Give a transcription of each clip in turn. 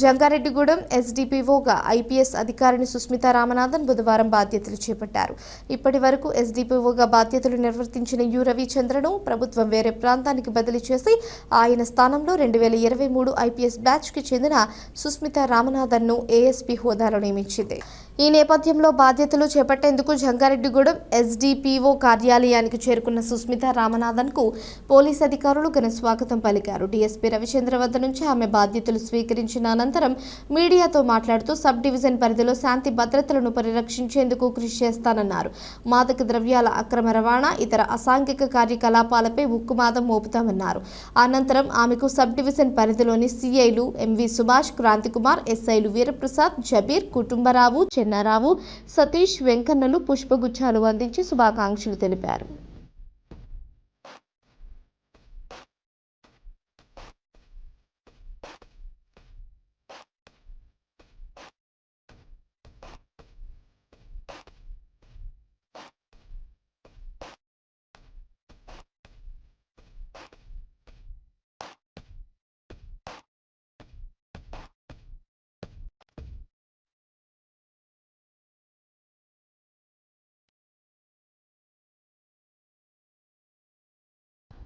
Jangareddygudem ఎస్డిపిఓగా IPS అధికారిని సుస్మిత రామనాథన్ బుధవారం బాధ్యతలు చేపట్టారు. ఇప్పటి వరకు ఎస్డిపిఓగా బాధ్యతలు నిర్వర్తించిన యు రవిచంద్రను ప్రభుత్వం వేరే ప్రాంతానికి బదిలీ చేసి ఆయన స్థానంలో రెండు వేల ఇరవై మూడు ఐపీఎస్ బ్యాచ్కి చెందిన సుస్మిత రామనాథన్ను ఏఎస్పీ హోదాలో నియమించింది. ఈ నేపథ్యంలో బాధ్యతలు చేపట్టేందుకు జంగారెడ్డిగూడెం ఎస్డిపిఓ కార్యాలయానికి చేరుకున్న సుస్మిత రామనాథన్కు పోలీస్ అధికారులు ఘన స్వాగతం పలికారు. డీఎస్పీ రవిచంద్ర వద్ద నుంచి ఆమె బాధ్యతలు స్వీకరించిన అనంతరం మీడియాతో మాట్లాడుతూ సబ్ డివిజన్ పరిధిలో శాంతి భద్రతలను పరిరక్షించేందుకు కృషి చేస్తానన్నారు. మాదక ద్రవ్యాల అక్రమ రవాణా ఇతర అసాంఘిక కార్యకలాపాలపై ఉక్కుమాదం మోపుతామన్నారు. అనంతరం ఆమెకు సబ్ డివిజన్ పరిధిలోని సిఐలు ఎంవి సుభాష్ క్రాంతికుమార్ ఎస్ఐలు వీరప్రసాద్ జబీర్ కుటుంబరావు చెన్నారావు సతీష్ వెంకన్నలు పుష్పగుచ్చాలు అందించి శుభాకాంక్షలు తెలిపారు.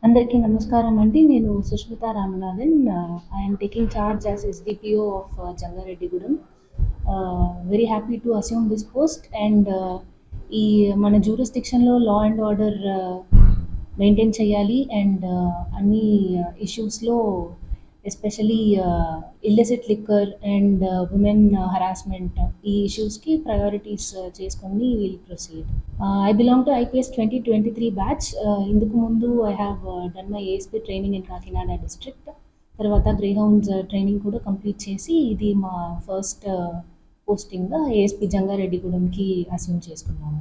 అందరికీ నమస్కారం అండి. నేను Sushmita Ramanathan. I'm taking charge as SDPO of Jangareddygudem very happy to assume this post and ఈ మన జ్యూరిస్డిక్షన్లో లా అండ్ ఆర్డర్ మెయింటైన్ చేయాలి. అండ్ uh, అన్ని uh, ఇష్యూస్లో especially illicit liquor and women harassment ఈ ఇష్యూస్కి ప్రయారిటీస్ చేసుకొని will proceed I belong to IPS twenty twenty three batch ఇందుకు ముందు I have done my ASP training in Kakinada district తర్వాత Greyhounds training కూడా complete చేసి ఇది మా ఫస్ట్ పోస్టింగ్గా ఏఎస్పీ జంగారెడ్డిగూడెంకి అసైన్ చేసుకున్నాము.